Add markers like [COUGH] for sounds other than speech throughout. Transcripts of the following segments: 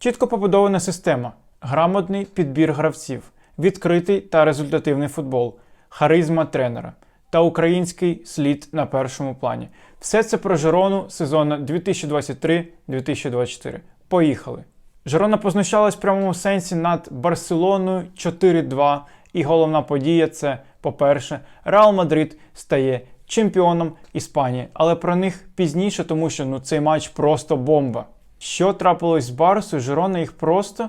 Чітко побудована система, грамотний підбір гравців, відкритий та результативний футбол, харизма тренера та український слід на першому плані. Все це про Жирону сезону 2023-2024. Поїхали! Жирона познущалась в прямому сенсі над Барселоною 4-2. І головна подія це, по-перше, Реал Мадрид стає чемпіоном Іспанії, але про них пізніше, тому що ну, цей матч просто бомба. Що трапилось з Барсою? Жирона їх просто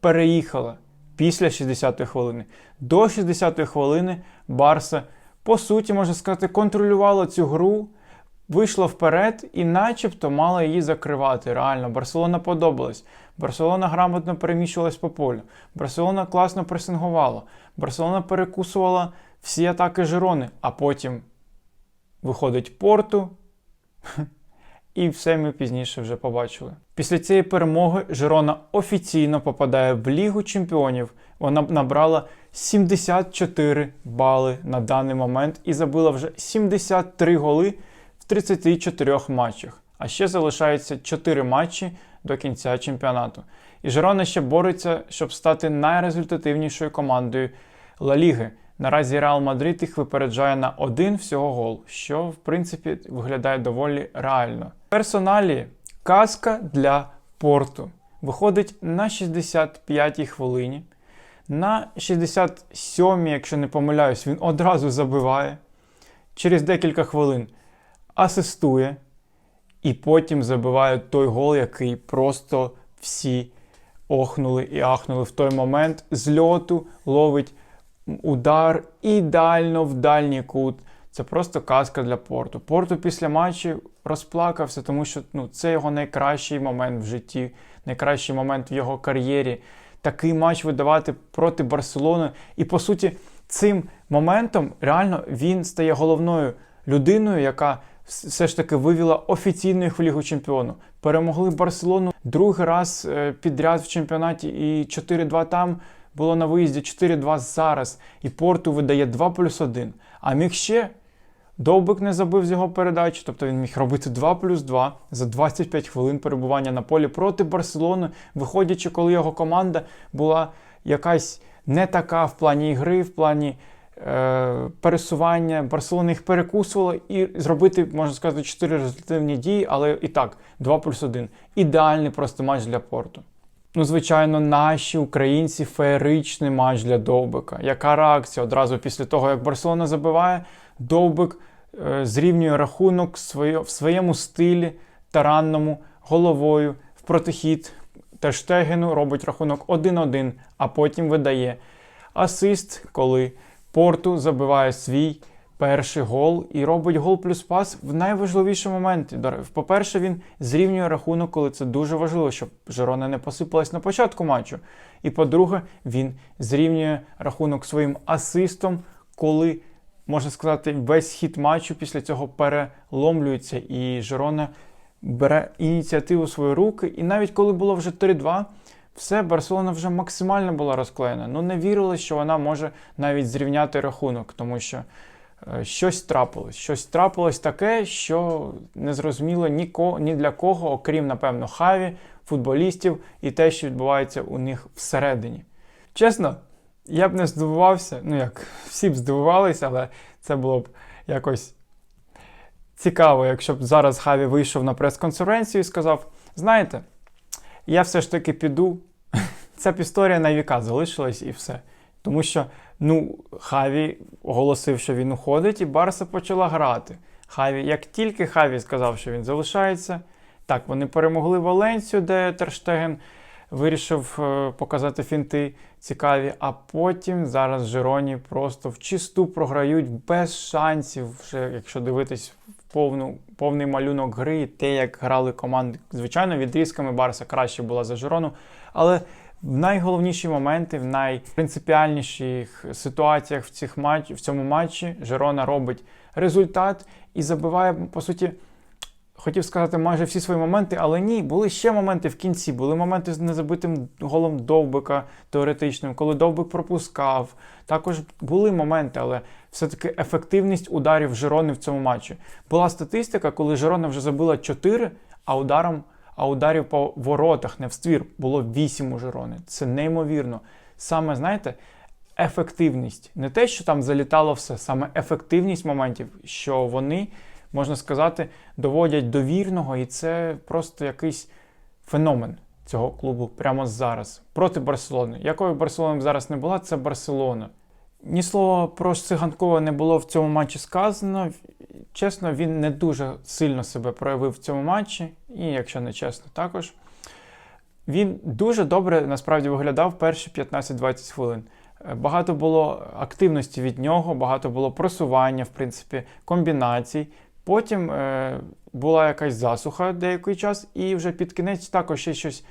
переїхала після 60-ї хвилини. До 60-ї хвилини Барса, по суті, можна сказати, контролювала цю гру, вийшла вперед і начебто мала її закривати. Реально, Барселона подобалась. Барселона грамотно переміщувалась по полю. Барселона класно пресингувала. Барселона перекусувала всі атаки Жирони, а потім виходить порту. [LAUGHS] І все ми пізніше вже побачили. Після цієї перемоги Жирона офіційно попадає в Лігу чемпіонів. Вона набрала 74 бали на даний момент і забила вже 73 голи в 34 матчах. А ще залишається 4 матчі до кінця чемпіонату. І Жирона ще бореться, щоб стати найрезультативнішою командою Ла Ліги. Наразі Реал Мадрид їх випереджає на один всього гол, що в принципі виглядає доволі реально. Персоналі казка для порту виходить на 65-й хвилині. На 67-й, якщо не помиляюсь, він одразу забиває. Через декілька хвилин асистує. І потім забиває той гол, який просто всі охнули і ахнули в той момент. З льоту ловить удар ідеально в дальній кут. Це просто казка для порту. Порту після матчу розплакався, тому що ну, це його найкращий момент в житті, найкращий момент в його кар'єрі. Такий матч видавати проти Барселони. І по суті, цим моментом реально він стає головною людиною, яка все ж таки вивела офіційно їх в Лігу Чемпіону. Перемогли Барселону другий раз е, підряд в чемпіонаті і 4-2 там було на виїзді 4-2 зараз. І Порту видає 2 плюс 1. А міг ще Довбик не забив з його передачі, тобто він міг робити 2 плюс 2 за 25 хвилин перебування на полі проти Барселони, виходячи, коли його команда була якась не така в плані ігри, в плані е, пересування. Барселона їх перекусувала і зробити, можна сказати, 4 результативні дії, але і так, 2 плюс 1. Ідеальний просто матч для порту. Ну, звичайно, наші українці феєричний матч для Довбика. Яка реакція одразу після того, як Барселона забиває, Довбик е, зрівнює рахунок своє, в своєму стилі таранному, головою, в протихід. Терштегену робить рахунок 1-1, а потім видає асист, коли Порту забиває свій перший гол і робить гол плюс пас в найважливіші моменти. По-перше, він зрівнює рахунок, коли це дуже важливо, щоб Жерона не посипалась на початку матчу. І по-друге, він зрівнює рахунок своїм асистом, коли, можна сказати, весь хід матчу після цього переломлюється, і Жерона бере ініціативу в свої руки. І навіть коли було вже 3-2. Все, Барселона вже максимально була розклеєна. Ну не вірили, що вона може навіть зрівняти рахунок, тому що щось трапилось. Щось трапилось таке, що не зрозуміло ніко, ні для кого, окрім, напевно, хаві, футболістів і те, що відбувається у них всередині. Чесно, я б не здивувався, ну як всі б здивувалися, але це було б якось цікаво, якщо б зараз Хаві вийшов на прес-конференцію і сказав: знаєте я все ж таки піду. [LAUGHS] Ця історія на віка залишилась і все. Тому що ну, Хаві оголосив, що він уходить, і Барса почала грати. Хаві, Як тільки Хаві сказав, що він залишається, так, вони перемогли Валенцію, де Терштеген вирішив е, показати фінти цікаві, а потім зараз Жероні просто в чисту програють без шансів, вже, якщо дивитись повну, повний малюнок гри, те, як грали команди. Звичайно, відрізками Барса краще була за Жирону, але в найголовніші моменти, в найпринципіальніших ситуаціях в цих матч, в цьому матчі Жирона робить результат і забиває, по суті, хотів сказати майже всі свої моменти, але ні, були ще моменти в кінці. Були моменти з незабитим голом Довбика теоретичним, коли Довбик пропускав. Також були моменти, але все-таки ефективність ударів Жирони в цьому матчі. Була статистика, коли Жирона вже забила 4, а ударом, а ударів по воротах не в ствір було 8 у Жирони. Це неймовірно. Саме, знаєте, ефективність. Не те, що там залітало все, саме ефективність моментів, що вони, можна сказати, доводять до вірного, і це просто якийсь феномен цього клубу прямо зараз проти Барселони. Якою Барселона зараз не була, це Барселона. Ні слова про Циганкова не було в цьому матчі сказано. Чесно, він не дуже сильно себе проявив в цьому матчі, і якщо не чесно, також. Він дуже добре насправді виглядав перші 15-20 хвилин. Е, Багато було активності від нього, багато було просування, в принципі, комбінацій. Потім е, була якась засуха деякий час, і вже під кінець також ще щось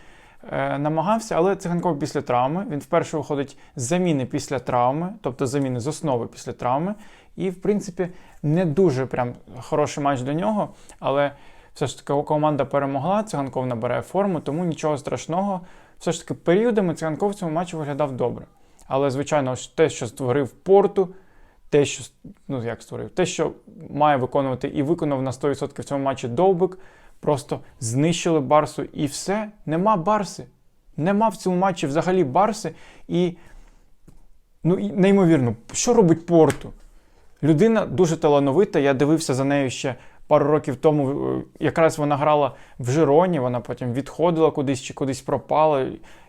е, намагався, але циганков після травми. Він вперше виходить з заміни після травми, тобто заміни з основи після травми. І, в принципі, не дуже прям хороший матч до нього, але все ж таки команда перемогла, циганков набирає форму, тому нічого страшного. Все ж таки, періодами циганков в цьому матчі виглядав добре. Але, звичайно, те, що створив порту, те, що ну як створив, те, що має виконувати і виконав на 100% в цьому матчі Довбик, просто знищили Барсу і все. Нема Барси. Нема в цьому матчі взагалі Барси. І ну, неймовірно, що робить Порту? Людина дуже талановита. Я дивився за нею ще пару років тому. е, Якраз вона грала в Жироні, вона потім відходила кудись чи кудись пропала.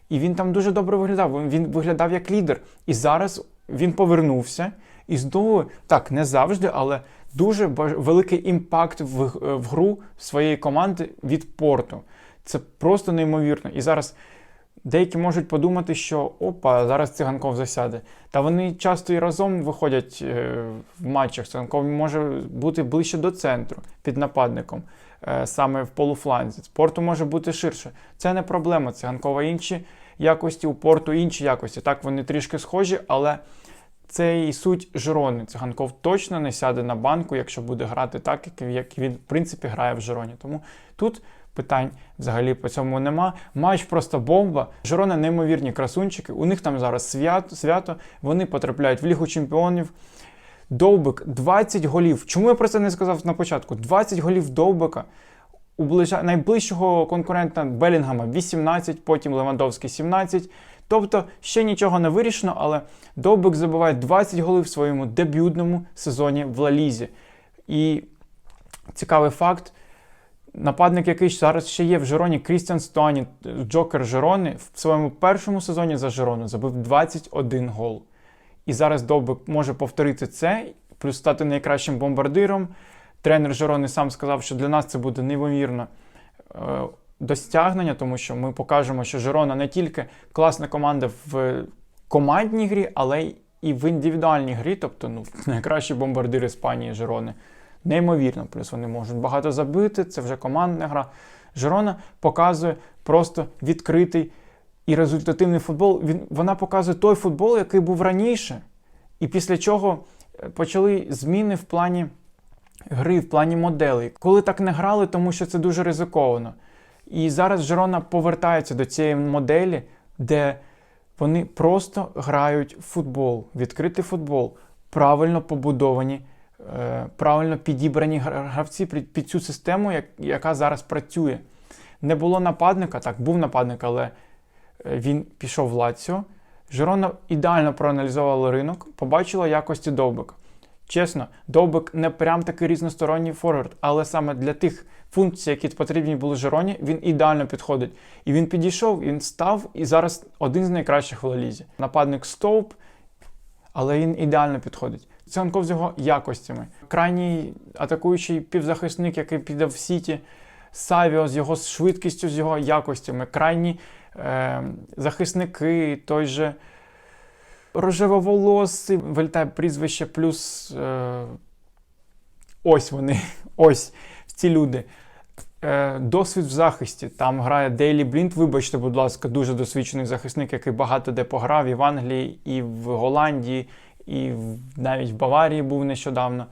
І він там дуже добре виглядав. Він- виглядав як лідер. І зараз він повернувся. І знову, так, не завжди, але дуже баж- великий імпакт в, в гру своєї команди від порту. Це просто неймовірно. І зараз деякі можуть подумати, що опа, зараз циганков засяде. Та вони часто і разом виходять е, в матчах. Циганков може бути ближче до центру під нападником, е, саме в полуфланзі. Порту може бути ширше. Це не проблема. Циганкова інші якості, у порту інші якості. Так, вони трішки схожі, але це і суть Жирони. Циганков точно не сяде на банку, якщо буде грати так, як, як він, в принципі, грає в Жироні. Тому тут питань взагалі по цьому нема. Матч просто бомба. Жирона неймовірні красунчики. У них там зараз свято, свято. Вони потрапляють в Лігу Чемпіонів. Довбик 20 голів. Чому я про це не сказав на початку? 20 голів Довбика. У ближа... найближчого конкурента Белінгама 18, потім Левандовський 17. Тобто ще нічого не вирішено, але Довбик забиває 20 голів в своєму дебютному сезоні в Лалізі. І цікавий факт. Нападник, який зараз ще є в Жироні, Крістіан Стоані, Джокер Жирони, в своєму першому сезоні за Жирону забив 21 гол. І зараз Довбик може повторити це, плюс стати найкращим бомбардиром. Тренер Жирони сам сказав, що для нас це буде неймовірно е, досягнення, тому що ми покажемо, що Жирона не тільки класна команда в командній грі, але і в індивідуальній грі, тобто ну, [LAUGHS] найкращий бомбардир Іспанії Жирони. Неймовірно, плюс вони можуть багато забити, це вже командна гра. Жирона показує просто відкритий і результативний футбол. Він, вона показує той футбол, який був раніше. І після чого е, почали зміни в плані гри, в плані моделей. Коли так не грали, тому що це дуже ризиковано. І зараз Жирона повертається до цієї моделі, де вони просто грають в футбол, відкритий футбол, правильно побудовані, правильно підібрані гравці під, цю систему, як, яка зараз працює. Не було нападника, так, був нападник, але е, він пішов в Лаціо. Жирона ідеально проаналізувала ринок, побачила якості Довбика. Чесно, Довбик не прям такий різносторонній форвард, але саме для тих функцій, які потрібні були Жироні, він ідеально підходить. І він підійшов, він став і зараз один з найкращих в Лалізі. Нападник Стоуп, але він ідеально підходить. Циганков з його якостями. Крайній атакуючий півзахисник, який піде в Сіті, Савіо з його швидкістю, з його якостями. Крайні е, захисники, той же рожевоволосий, вилітає прізвище, плюс е, ось вони, [LAUGHS] ось ці люди. Е, досвід в захисті. Там грає Дейлі Блінт, вибачте, будь ласка, дуже досвідчений захисник, який багато де пограв і в Англії, і в Голландії, і навіть в Баварії був нещодавно.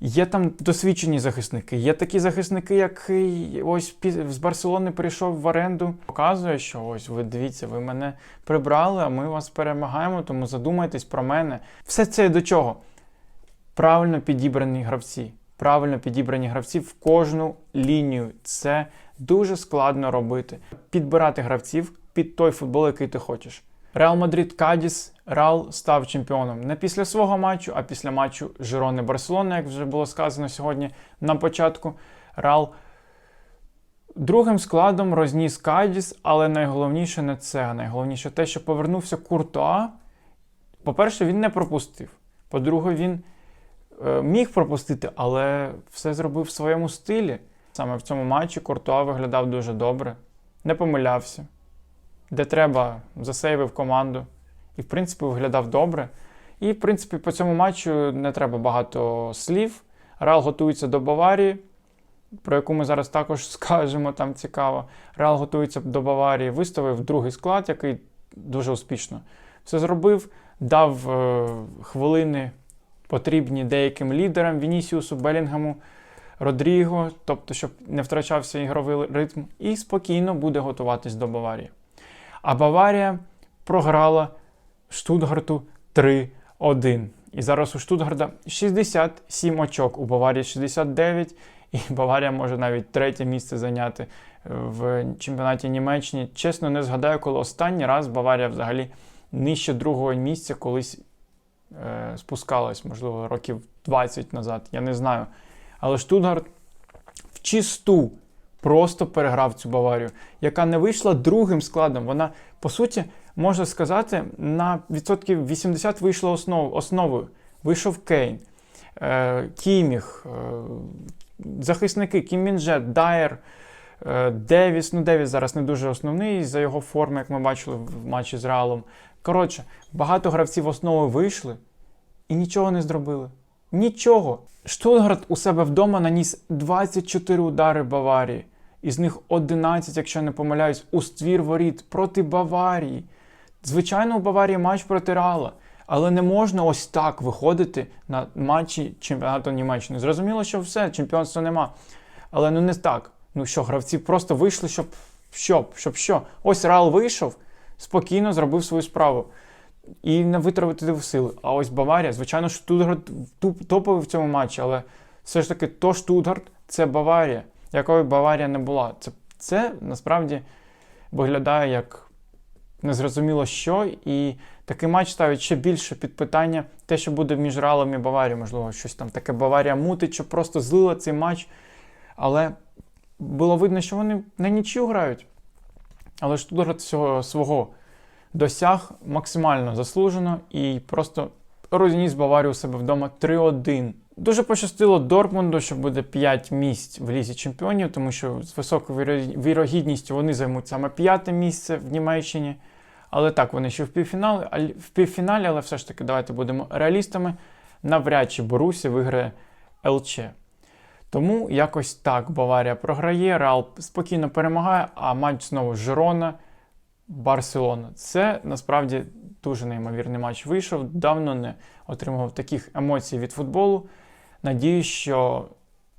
Є там досвідчені захисники. Є такі захисники, який ось з Барселони прийшов в оренду. Показує, що ось ви дивіться, ви мене прибрали, а ми вас перемагаємо, тому задумайтесь про мене. Все це до чого? Правильно підібрані гравці. Правильно підібрані гравці в кожну лінію. Це дуже складно робити. Підбирати гравців під той футбол, який ти хочеш. Реал Мадрид Кадіс Реал став чемпіоном не після свого матчу, а після матчу Жирони Барселони, як вже було сказано сьогодні на початку. Реал другим складом розніс Кадіс, але найголовніше не це. Найголовніше те, що повернувся Куртуа. По-перше, він не пропустив. По-друге, він е, міг пропустити, але все зробив в своєму стилі. Саме в цьому матчі Куртуа виглядав дуже добре, не помилявся. Де треба, засейвив команду. І, в принципі, виглядав добре. І, в принципі, по цьому матчу не треба багато слів. Реал готується до Баварії, про яку ми зараз також [LAUGHS] скажемо, там цікаво. Реал готується до Баварії, виставив другий склад, який дуже успішно все зробив, дав е, хвилини потрібні деяким лідерам Вінісіусу, Белінгаму, Родріго, тобто, щоб не втрачався ігровий ритм, і спокійно буде готуватись до Баварії. А Баварія програла Штутгарту 3-1. І зараз у Штутгарда 67 очок, у Баварії 69, і Баварія може навіть третє місце зайняти в чемпіонаті Німеччини. Чесно, не згадаю, коли останній раз Баварія взагалі нижче другого місця колись е, спускалась, можливо, років 20 назад. Я не знаю. Але Штутгарт в чисту просто переграв цю Баварію, яка не вийшла другим складом. Вона, по суті, можна сказати, на відсотків 80 вийшла основ, основою. Вийшов Кейн, е, Кіміх, е, захисники Кім Мінже, Дайер, е, Девіс. Ну, Девіс зараз не дуже основний за його форми, як ми бачили в матчі з Реалом. Коротше, багато гравців основи вийшли і нічого не зробили. Нічого. Штутгарт у себе вдома наніс 24 удари Баварії. Із них 11, якщо не помиляюсь, у ствір воріт проти Баварії. Звичайно, у Баварії матч проти Реала. Але не можна ось так виходити на матчі чемпіонату Німеччини. Зрозуміло, що все, чемпіонства нема. Але ну не так. Ну що, гравці просто вийшли, щоб щоб, щоб що? Ось Реал вийшов, спокійно зробив свою справу. І не витратив сили. А ось Баварія, звичайно, Штутгарт топовий в цьому матчі, але все ж таки то Штутгарт це Баварія, якою Баварія не була. Це, це насправді виглядає як незрозуміло що. І такий матч ставить ще більше під питання те, що буде між Реалом і Баварією. Можливо, щось там таке Баварія мутить, що просто злила цей матч. Але було видно, що вони на нічю грають. Але Штутгарт всього свого досяг максимально заслужено і просто розніс Баварію у себе вдома 3-1. Дуже пощастило Дортмунду, що буде 5 місць в лізі чемпіонів, тому що з високою вірогідністю вони займуть саме п'яте місце в Німеччині. Але так, вони ще в півфіналі, в півфіналі, але все ж таки, давайте будемо реалістами. Навряд чи Борусі виграє ЛЧ. Тому якось так Баварія програє, Реал спокійно перемагає, а матч знову Жирона. Барселона. Це насправді дуже неймовірний матч вийшов. Давно не отримував таких емоцій від футболу. Надіюсь, що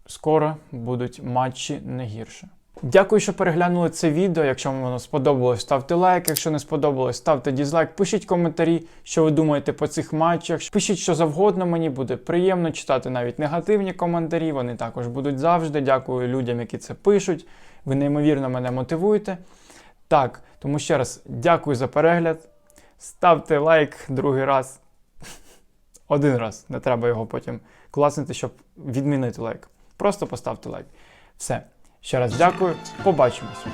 скоро будуть матчі не гірше. Дякую, що переглянули це відео. Якщо вам воно сподобалось, ставте лайк. Якщо не сподобалось, ставте дізлайк. Пишіть коментарі, що ви думаєте по цих матчах. Пишіть, що завгодно, мені буде приємно читати навіть негативні коментарі. Вони також будуть завжди. Дякую людям, які це пишуть. Ви неймовірно мене мотивуєте. Так, тому ще раз дякую за перегляд. Ставте лайк другий раз. [LAUGHS] Один раз. Не треба його потім класнути, щоб відмінити лайк. Просто поставте лайк. Все. Ще раз дякую. Побачимось.